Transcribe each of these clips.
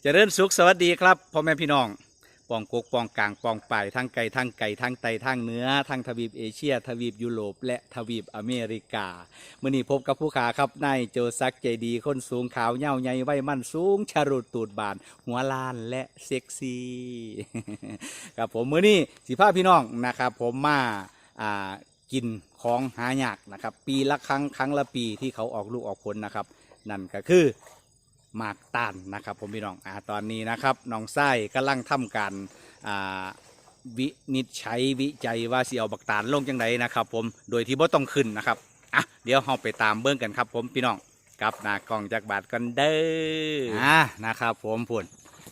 จเจริญสุขสวัสดีครับพ่อแม่พี่น้องปองกกปองกลางปองป่ายทั้งไก่ทั้งไก่ทั้งไตทั้งเนื้อทั้งทวีปเอเชีย ทวีปยุโรป และทวีปอเมริกาเมื่อนี้พบกับผู้ขาครับนายโจซักใจดีคนสูงขาวเหย้าใหญ่ไว้มั่นสูงชารุดตูดบาน หัวล้านและเซ็กซี่ครับผมเมื้อนี้สิพาพี่น้องนะครับ ผมมาอ่ากินของหายากนะครับ ปีละครั้งครั้งละปีที่เขาออกลูกออกผลนะครับ นั่นก็คือ หมากตานนะครับผมพี่น้องอ่าตอนนี้นะครับน้องไส้กำลังทำการอ่าวินิจฉัยวิจัยว่าสิเอาบักตาลลงจังไดนะครับ ผมโดยที่บ่ต้องขึ้นนะครับอะเดี๋ยวเราไปตามเบิ้งกันครับ ผมพี่น้องกับหน้ากล้องจากบาทกันเด้ออ่านะครับ ผมพุ่น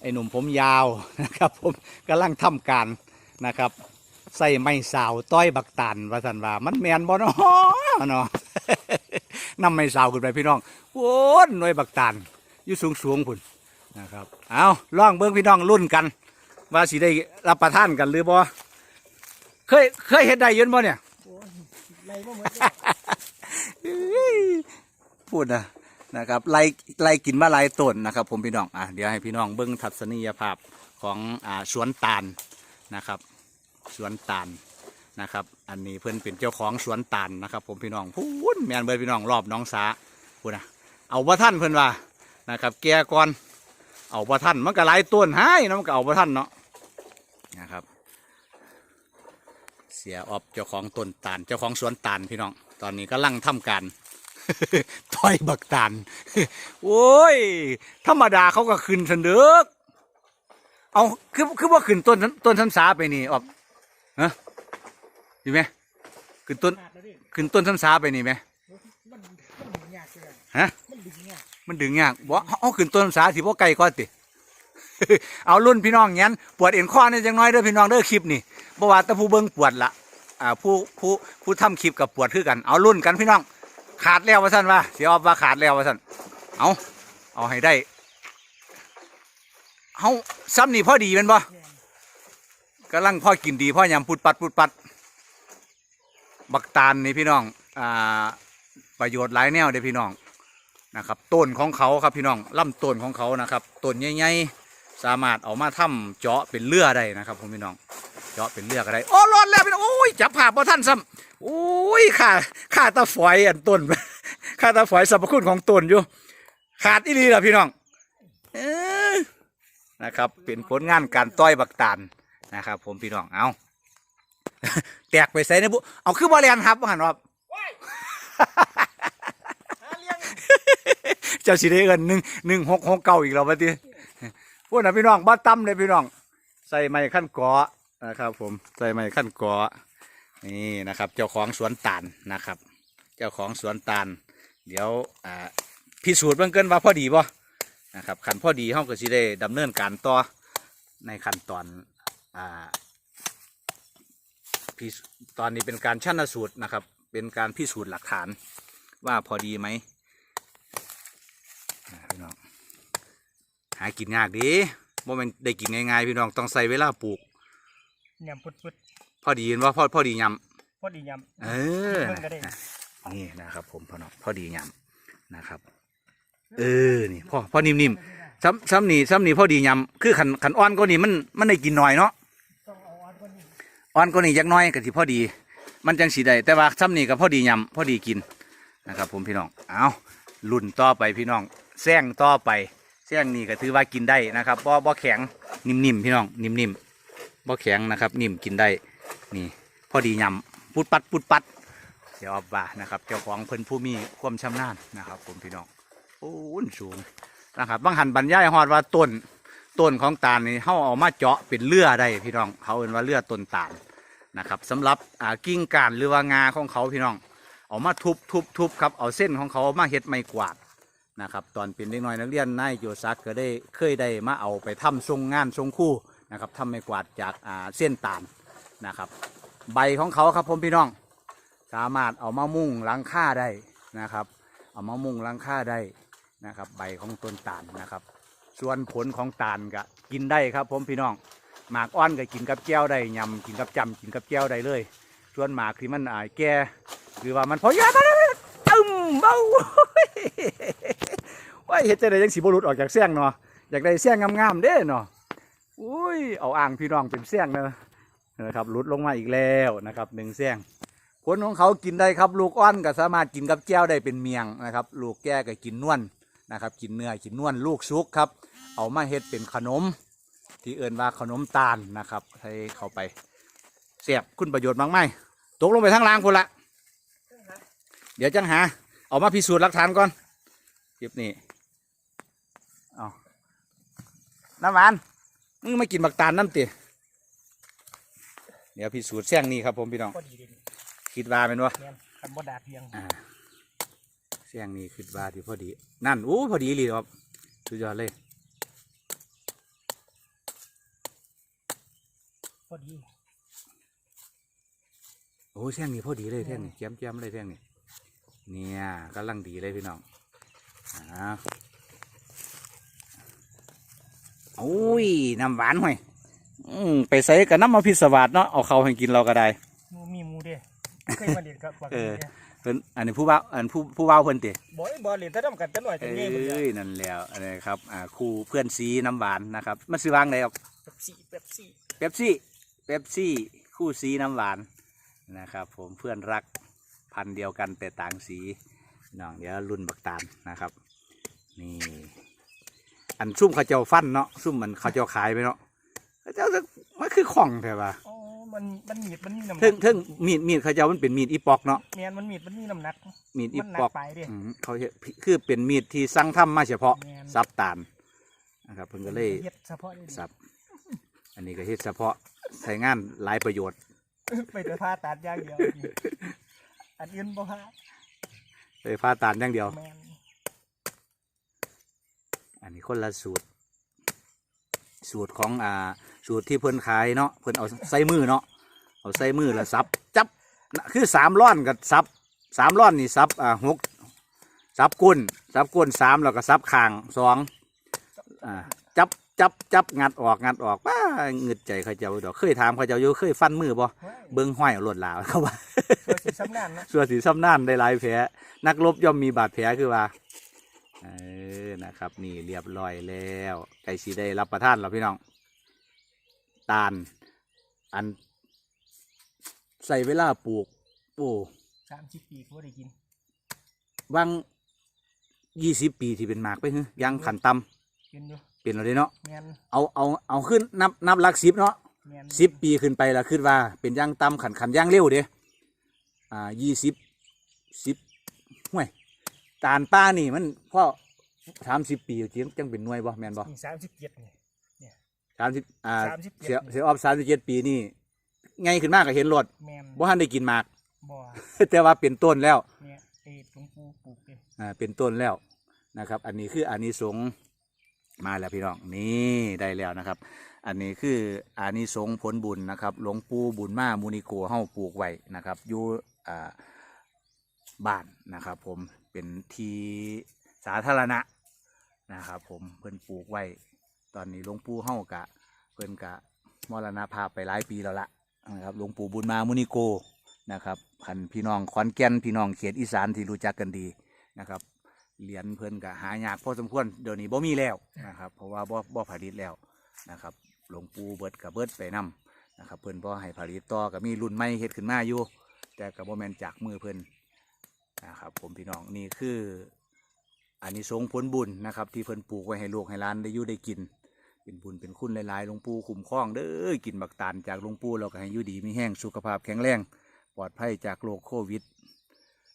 ไอ้หนุ่มผมยาวนะครับ ผมกำลังทำการนะครับใส่ไม้สาวต้อยบักตาลว่าสันว่ามันแมนบ่เนาะเนาะนำไม้สาวขึ้นไปพี่น้องโอ้ยหน่วยบักตาล อยู่สูงสูงพุ่นนะครับเอาล่องเบิ้งพี่น้องรุ่นกัน ว่าสิได้รับประทานกันหรือบ่เคยเคยเห็นได้ยืนบ่เนี่ยพูดนะนะครับไล่ไล่กินมาหลายต้นนะครับ ผมพี่น้องอะเดี๋ยวให้พี่น้องเบิ้งทัศนียภาพของอ่าสวนตาลนะครับ สวนตาลนะครับ อันนี้เพิ่อนเป็นเจ้าของสวนตาลนะครับ ผมพี่น้องพูนแมนเบิดพี่น้องรอบน้องสาพูดนะเอาว่าท่านเพิ่อนว่า นะครับแกก่อนเอาว่าท่านมันก็หลายต้นให้เนาะมันก็เอาว่าท่านเนาะนะครับ เสียออบเจ้าของต้นตาลเจ้าของสวนตาลพี่น้อง ตอนนี้กำลังทำการต้อยบักตาลโอ้ยธรรมดาเขาก็ขึ้นสันเด้อเอาคือคือว่าขึ้นต้นต้นซ้ำสาไปนี่ออบฮะดีไหมขึ้นต้นขึ้นต้นซ้ำสาไปนี่ไหมฮะ มันดึงยากมันดึงยากบ่เอาขึ้นต้นสาสิบ่ไกลก็ติเอารุ่นพี่น้องงั้นปวดเอ็นข้อนี่จังน้อยเด้อพี่น้องเด้อคลิปนี่บ่ว่าแต่ผู้เบิ่งปวดละอ่าผู้ผู้ผู้ทำคลิปกับปวดคือกันเอารุ่นกันพี่น้องขาดแล้วว่าซั่นว่าสิออบว่าขาดแล้วว่าซั่นเอาเอาให้ได้เฮาซ้ำนี่พ่อดีแม่นบ่กำลังพ่อกินดีพ่อยำปุดปัดปุดปัด บักตาลนี่พี่น้องอ่าประโยชน์หลายแนวเด้อพี่น้อง นะครับต้นของเขาครับพี่น้องลำต้นของเขานะครับต้นใหญ่ๆสามารถเอามาทำเจาะเป็นเลือได้นะครับผมพี่น้องเจาะเป็นเลือก็ได้โอ้รอดแล้วพี่น้องโอ้ยจับผ่าบ่ท่านซ้ำโอ้ยขาขาตาฝอยอันต้นขาตาฝอยสรรพคุณของต้นอยู่ ขาดอีหลีล่ะพี่น้องนะครับเป็นผลงานการต้อยบักตาลนะครับ ผมพี่น้องเอาแตกไปใส่ในบุเอาคือบอลเลียนครับว่าหันว่า ว้ายหาเลี้ยง เจ้าสิได้เอินหนึ่งหนึ่งหกหกเก้าอีกแล้วบัดนี้พวกนั้นพี่น้องบ้าตั้มเลยพี่น้อง ใส่ไม้ขั้นกอนะครับผมใส่ไม้ขั้นกอนี่นะครับ เจ้าของสวนตาลนะครับ เจ้าของสวนตาลเดี๋ยวพิสูจน์เบื้องเกินว่าพอดีบ่นะครับขันพอดีเขาก็สิได้ดำเนินการต่อในขั้นตอนอ่าพิตอนนี้เป็นการชันสูตรนะครับ เป็นการพิสูจน์หลักฐานว่าพอดีไหมอ่าพี่น้อง หากินยากดีว่ามันได้กินง่ายๆพี่น้องต้องใส่เวลาปลูกยำปุดปุดพอดีเห็นว่าพอพอดียำพอดียำเออเพิ่งก็ได้นี่นะครับ ผมพอเนาะพอดียำนะครับ เออนี่พ่อพ่อนิ่มๆซ้ำซ้ำนี่ซ้ำนี่พอดียำคือขันขันอ่อนก็นี่มันมันได้กินหน่อยเนาะต้องเอาอันคนนี้อ่อนก็นี่ยักน้อยก็สิพอดี มันจังสีได้แต่ว่าซ้ำนี่ก็พอดียำพอดีกินนะครับ ผมพี่น้องเอาลุ่นต่อไปพี่น้องแซงต่อไป แซงนี่ก็ถือว่ากินได้นะครับบ่บ่แข็งนิ่มๆพี่น้องนิ่มๆบ่แข็งนะครับนิ่มกินได้นี่ พอดียำปุดปัดปุดปัด เดี๋ยวเอาบ่านะครับเจ้าของเพิ่นผู้มีความชำนาญนะครับ ผมพี่น้องโอ้นสูงนะครับบางหันบรรยายฮอดว่าต้นต้นของตาลนี่เขาเอามาเจาะเป็นเลือได้พี่น้อง เขาเอ่นว่าเลือต้นตาลนะครับสำหรับอ่ากิ่งก้านหรือว่างาของเขาพี่น้อง เอามาทุบทุบทุบครับเอาเส้นของเขามาเฮ็ดไม้กวาด นะครับตอนเป็นเด็กน้อยนักเรียนนายโยซักก็ได้เคยได้มาเอาไปทำทรงงานทรงคู่นะครับทำไม้กวาดจากอ่าเส้นตาลนะครับ ใบของเขาครับผมพี่น้อง สามารถเอามามุ่งหลังค่าได้นะครับ เอามามุ่งหลังค่าได้นะครับ ใบของต้นตาลนะครับ ส่วนผลของตาลก็กินได้ครับผมพี่น้องหมากอ้อนก็กินกับแก้วได้ยำกินกับจำกินกับแก้วได้เลย ส่วนหมากที่มันอ่าแก่หรือว่ามันพอยาตึมเบ้า ว่าเฮ็ดจะได้ยังสีบรุษออกจากเสียงเนาะอยากได้เสี้ยงงามๆเด้เนาะอุ้ยเอาอ่างพี่น้องเป็นเสี้ยงนะนะครับหลุดลงมาอีกแล้วนะครับหนึ่งเสี้ยงผลของเขากินได้ครับ ลูกอ้อนก็สามารถกินกับแก้วได้เป็นเมียงนะครับ ลูกแก่ก็กินนวลนะครับกินเนื้อกินนวลลูกซุกครับ เอามาเฮ็ดเป็นขนม ที่เอิ้นว่าขนมตาลนะครับให้เข้าไปเสียบคุณประโยชน์มากไหมตกลงไปทั้งล่างคนละ เดี๋ยวจังหา เอามาพิสูจน์หลักฐานก่อนคลิปนี้เอา น้ำหวานมึงไม่กินบักตาลน้ำติเดี๋ยวพิสูจน์เสียงนี้ครับผมพี่น้องพอดีเด่นคิดว่าเป็นวะแม่นคันบ่ดาเพียงอ่าเสียงนี้คิดว่าที่พอดี นั่นโอ้พอดีเลยครับสุดยอดเลย พอดีโอ้เสียงนี้พอดีเลยเสียงนี้แจ่มแจ่มๆเลยเสียงนี้เนี่ยกำลังดีเลยพี่น้องอ่า โอ้ยน้ำหวานห่วยอืมไปใส่กับน้ำมาพิศวาสเนาะเอาเขาให้กินเราก็ได้หมูมีหมูเด้เคยมาเล่นกับว่าเออเด้เพิ่นอันนี้ผู้บ่าวอันผู้ผู้บ่าวเพิ่นติบ่ไอ้บ่เล่นแต่นํกันแต่น้อยเอแต่ใหญ่เพิ่นจ้ะ้ยนั่นแล้วอันนี้ครับอ่าครูเพื่อนซีน้ำหวานนะครับมันซื้อวางไหนครับเป๊ปซี่เป๊ปซี่เป๊ปซี่เป๊ปซี่คู่สีน้ำหวานนะครับ ผมเพื่อนรักพันธุ์เดียวกันแต่ต่างสีน้องเดี๋ยวรุ่นบักตาลนะครับ นี่ อันซุ่มเขาเจ้าฟันเนาะซุ่มมันเขาเจ้าขายไปเนาะเขาเจ้าจะมันคือของใช่ปะอ๋อมันมันมีดมันมีน้ำหนัเทิงเทิงมีดมีดเขาเจ้ามันเป็นมีดอีปอกเนาะแม่นมันมีดมันมีน้ำหนักมีดอีมันหนัปอกไปเด้ อืมเขาเฮ็ดคือเป็นมีดที่สั่งทำมาเฉพาะแม่น ซับตาลนะครับเพิ่นก็เลย เฮ็ดเฉพาะได้ดีสับ อันนี้ก็เฮ็ดเฉพาะใช้งานหลายประโยชน์ไปแต่ผ้าตัดอย่างเดียวอันอื่นบ่พาเลยผ้าตาลอย่างเดียว แม่น อันนี้คนละสูตร สูตรของอ่าสูตรที่เพิ่นขายเนาะเพิ่นเอาใส่มือเนาะเอาใส่มือแล้วซับจับน่ะคือสามร่อนกับซับสามร่อนนี่ซับอ่าหกซับก้นซับก้นสามแล้วก็ซับคางสองอ่าจับจับจับงัดออกงัดออกป้าเงึดใจเขาเจ้าอยู่ดอกเคยถามเขาเจ้าอยู่เคยฟันมือบ่เฮ้ยเบิ้งห้อยเอาหลดลาวเขาว่าช่วยสิสำนานเนาะส่วนสีซ้ำน่านได้หลายแผลนักรบย่อมมีบาดแผลคือว่า เออนะครับนี่เรียบร้อยแล้วไก่สีได้รับประทานแล้วพี่น้องตาลอันใส่เวลาปลูกโอ้30ปีก็บ่ได้กินวางยี่สิบปีที่เป็นหมากไปฮึยังขันตกินอยู่ำเป็นอะไรเนาะแม่นเอาเอาเอาขึ้นนับนับหลักสิบเนาะแม่นสิบปีขึ้นไปละขึ้นว่า เป็นย่างต่ำขันขันย่างเร็วเด้อ่ายี่สิบสิบห่วย ตาลป้านี่มันพ่อสามสิบปีจริงจังเป็นหน่วยบ่แมนบ่นี่37นี่สามสิบอ่า37เสียเสียออฟสามสิบเจ็ดปีนี่ไงขึ้นมากก็เห็นรถแม่นบ่ทันได้กินหมากบ่แต่ว่าเป็นต้นแล้วเนี่ยเอ้หลวงปู่ปลูกเด้อ่าเป็นต้นแล้วนะครับ อันนี้คืออานิสงส์มาแล้วพี่น้องนี่ได้แล้วนะครับ อันนี้คืออานิสงส์ผลบุญนะครับ หลวงปู่บุญมามูนิโกเฮาปลูกไว้นะครับอยู่อ่าบ้านนะครับ ผม เป็นที่สาธารณะนะครับ ผมเพิ่นปลูกไว้ตอนนี้หลวงปู่เฮากะ เพิ่นกะมรณภาพไปหลายปีแล้วละนะครับหลวงปู่บุญมามุนิโกนะครับคันพี่น้องขอนแก่นพี่น้องเขตอีสานที่รู้จักกันดีนะครับเหรียญเพิ่นกะหายากพอสมควรเดี๋ยวนี้บ่มีแล้วนะครับเพราะว่าบ่บ่ผลิตแล้วนะครับหลวงปู่เบิดกับเบิดไปนํนะครับเพิ่นบ่ให้ผลิตต่อก็มีรุ่นใหม่เฮ็ดขึ้นมาอยู่แต่ก็บ่แมนจากมือเพิ่น นะครับ ผมพี่น้องนี่คืออันนี้สงผลบุญนะครับ ที่เพิ่นปลูกไว้ให้ลูกให้หลานได้อยู่ได้กิน เป็นบุญเป็นคุณหลายๆหลวงปู่คุ้มครองเด้อกินบักตาลจากหลวงปู่เราก็ให้อยู่ดีมีแห้งสุขภาพแข็งแรงปลอดภัยจากโรคโควิด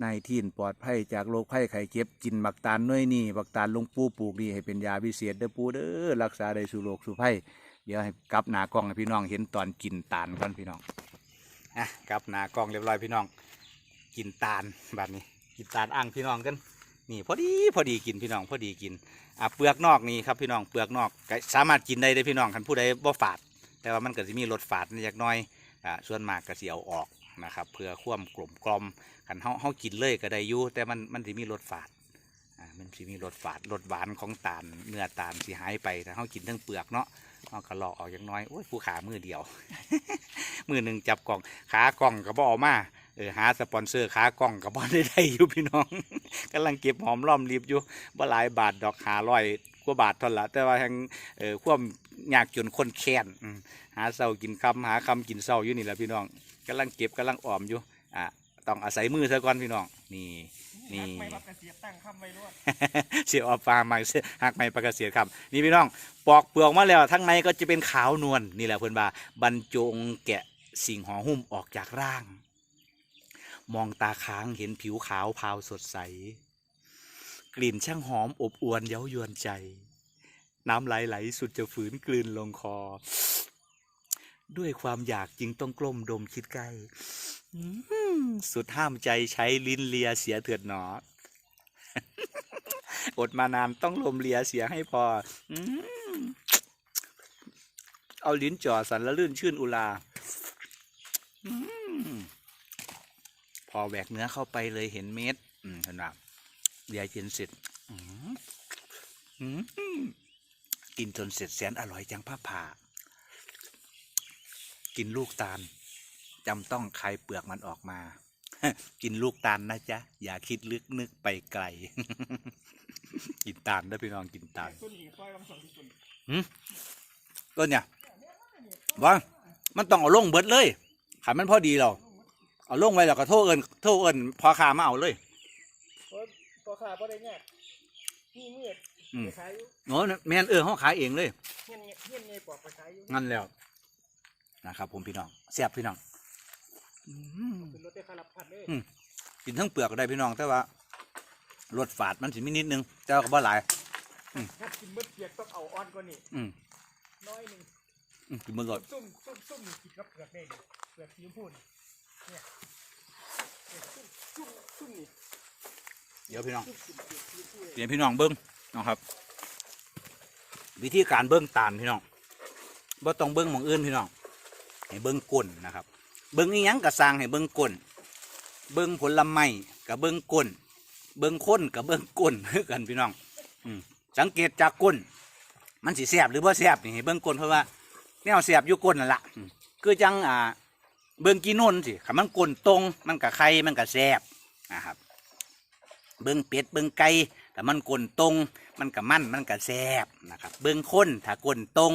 ในทีนปลอดภัยจากโรคภัยไข้เจ็บกินบักตาลน้อยนี่บักตาลหลวงปู่ปลูกดีให้เป็นยาพิเศษเด้อปู่เด้อรักษาได้สู่โรคสู่ภัยเดี๋ยวให้กลับหน้ากล้องให้พี่น้องเห็นตอนกินตาลก่อนพี่น้องอะกลับหน้ากล้องเรียบร้อยพี่น้อง กินตาลแบบนี้ กินตาลอ่างพี่น้องกันนี่พอดีพอดีกินพี่น้องพอดีกินอะเปลือกนอกนี่ครับพี่น้องเปลือกนอกสามารถกินได้เลยพี่น้องคันผู้ใดบ่ฝาด แต่ว่ามันก็จะมีรสฝาดนิดน้อยอ่าส่วนมากก็สิเอาออกนะครับเพื่อความกลมกลมคันเฮาเฮากินเลยก็ได้อยู่แต่มันมันสิมีรสฝาดอ่ามันสิมีรสฝาดรสหวานของตาลเนื้อตาลสิหายไปถ้าเฮากินทั้งเปลือกเนาะเฮาก็เลาะออกอย่างน้อยโอ้ยผู้ขามือเดียว มือหนึ่งจับกล่องขากล่องก็บ่เออกมา เออหาสปอนเซอร์ขากล่องก็บ่ได้ได้อยู่พี่น้องกำลังเก็บหอมรอมริบอยู่บ่หลายบาทดอกหาร้อยกว่าบาทเท่านั้นละแต่ว่าแห่งเอ่อความยากจนคนแค้นอืมหาเศร้ากินคำหาคำกินเศร้าอยู่นี่แหละพี่น้องกำลังเก็บกำลังออมอยู่อะต้องอาศัยมือซะก่อนพี่น้อง นี่นี่ไม่รับกระเสียบตั้งคำไว้รวดเสียออกฟาร์มมาเสียหักไม่ประกาศเสียครับ นี่พี่น้องปอกเปลือกมาแล้วทั้งในก็จะเป็นขาวนวลนี่แหละเพื่อนบาบรรจงแกะสิ่งห่อหุ้มออกจากร่าง มองตาค้างเห็นผิวขาวพาวสดใส กลิ่นช่างหอมอบอวนเย้ายวนใจ น้ำไหลไหลสุดจะฝืนกลืนลงคอ ด้วยความอยากจึงต้องกล้มดมคิดใกล้สุดห้ามใจใช้ลิ้นเลียเสียเถิดหนอ อดมานานต้องลมเลียเสียให้พอ เอาลิ้นจ่อสันละลื่นชื่นอุลาอืมพ อแหวกเนื้อเข้าไปเลยเห็นเม็ดอืมเห็นไหมเลียกินเสร็จกินจนเสร็จแสนอร่อยจังผ้าผ่า กินลูกตาลจำต้องคายเปลือกมันออกมา กินลูกตาลนะจ๊ะ อย่าคิดลึกนึกไปไกล กินตาลนะพี่น้องกินตาลต้นอีกซอยลำสองที่สุดต้นเนี่ยว่ามันต้องเอาลงเบิดเลยขายมันพอดีเรา เอาลงไว้แล้วก็โทษเอินโทษเอินพอขามาเอาเลยเพราะตัวขาเพราะได้เนี่ยนี่มืดอืมไปขายอยู่โน้แม่นเออเขาขายเองเลย เงี้ยเงี้ยเงี้ยเงี้ยปอกไปขายอยู่งั้นแล้วนะครับผมพี่น้องแซ่บพี่น้องอืมเป็นรถได้ขารับพัดเลยอืมกินทั้งเปลือกก็ได้พี่น้องแต่ว่ารสฝาดมันสิมีนิดนึงแต่ว่าก็บ่หลาย ถ้ากินเบิดเปียกต้องเอาอ่อนกว่านี่อืมน้อยหนึ่งอืมกินมันรสซุ่มซุ่มซุ่มกินกับเปลือกได้ดิเปลือกสีชมพูนี่ เนี่ยเนี่ยซุ่มซุ่มซุ่มนี่เดี๋ยวพี่น้องซุ่มกินเปลือกสีชมพูเดี๋ยวพี่น้องเบิ้งนะครับ วิธีการเบิ้งตาลพี่น้องบ่ต้องเบิ้งหมองอื่นพี่น้องให้เบิ้งก้นนะครับ เบิ้งอีหยังกระสร้างให้เบิ้งก้นเบิ้งผลไม้กับเบิ้งก้นเบิ้งค้นกับเบิ้งก้นคือกันพี่น้องอืมสังเกตจากก้น มันสิแสบหรือบ่แสบนี่ให้เบิ้งก้นเพราะว่าแนวแสบอยู่ก้นนั่นละอืมคือจังอ่า เบิ้งกีโนนสิขันมันก้นตรง มันกับไข่มันกับแสบนะครับ เบิ้งเป็ดเบิ้งไก่แต่มันกลนตรง มันกับมันมันกับแซบนะครับ เบิ้งข้นถ้ากลนตรง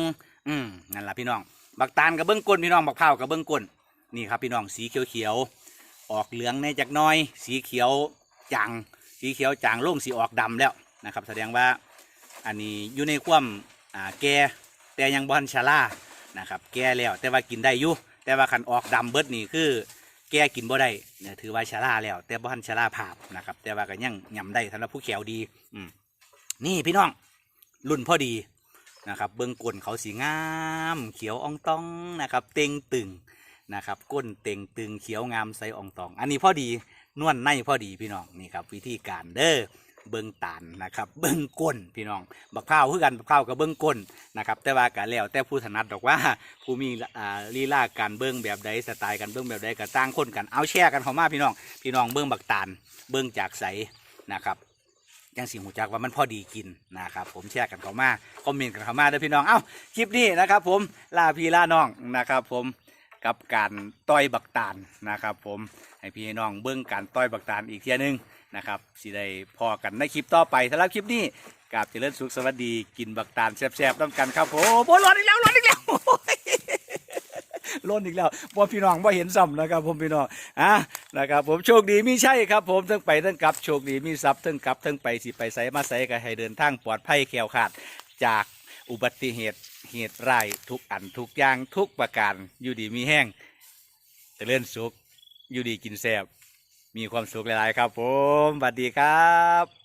อืมนั่นแหละพี่น้อง บักตาลกับเบิ้งก้นพี่น้องบักเผากับเบิ้งก้นนี่ครับพี่น้องสีเขียวเขียวๆออกเหลืองในจากน้อย สีเขียวจางสีเขียวจางล่งสีออกดำแล้วนะครับ แสดงว่าอันนี้อยู่ในความอ่าแก่แต่ยังบอนชาลานะครับ แก่แล้วแต่ว่ากินได้อยู่ แต่ว่าคันออกดำเบิดนี่คือ แก้กินบ่ได้เนี่ยถือว่าชราแล้ว แต่บ่ทันชราภาพนะครับ แต่ว่าก็ยังย่ำได้สำหรับผู้แขวดี อืมนี่พี่น้อง รุ่นพอดีนะครับ เบื้องก้นเขาสีงาม เขียวอ่องตองนะครับ เต็งตึงนะครับ ก้นเต็งตึงเขียวงามใสอ่องตอง อันนี้พอดีนวลในพอดีพี่น้องนี่ครับ วิธีการเด้อ เบิ้งตาลนะครับ เบิ้งก้นพี่น้องบักพร้าวคือกันบักพร้าวกับเบิ้งก้นนะครับ แต่ว่ากันแล้วแต่ผู้ถนัดดอกว่าผู้มีอ่าลีลาการเบิ้งแบบใดสไตล์การเบิ้งแบบใดก็ต่างคนกันเอาแชร์กันเข้ามาพี่น้อง พี่น้องเบิ้งบักตาลเบิ้งจากใสนะครับยังสิหูจักว่ามันพอดีกินนะครับผมแชร์กันเข้ามาคอมเมนต์กันเข้ามาด้อพี่น้องเอ้าคลิปนี้นะครับ ผมลาพี่ลาน้องนะครับผมกับการต้อยบักตาลนะครับ ผมให้พี่น้องเบิ้งการต้อยบักตาลอีกเทียนึง นะครับสิได้พอกันในคลิปต่อไปสำหรับคลิปนี้กราบเจริญสุขสวัสดีกินบักตาลแซ่บๆต้องกันครับผมโอ้ยร้อนอีกแล้วร้อนอีกแล้วล้นอีกแล้วบ่พี่น้องบ่เห็นซ้ำนะครับ ผมพี่น้องอะนะครับ ผมโชคดีมีใช่ครับ ผมทั้งไปทั้งกลับโชคดีมีทรัพย์ทั้งกลับทั้งไปสิไปใส่มาใส่ก็ให้เดินทางปลอดภัยแคล้วคลาดจากอุบัติเหตุเหตุร้ายทุกอันทุกอย่างทุกประการอยู่ดีมีแห้งเจริญสุขอยู่ดีกินแซ่บ มีความสุขหลาย ๆ ครับ ผมสวัสดีครับ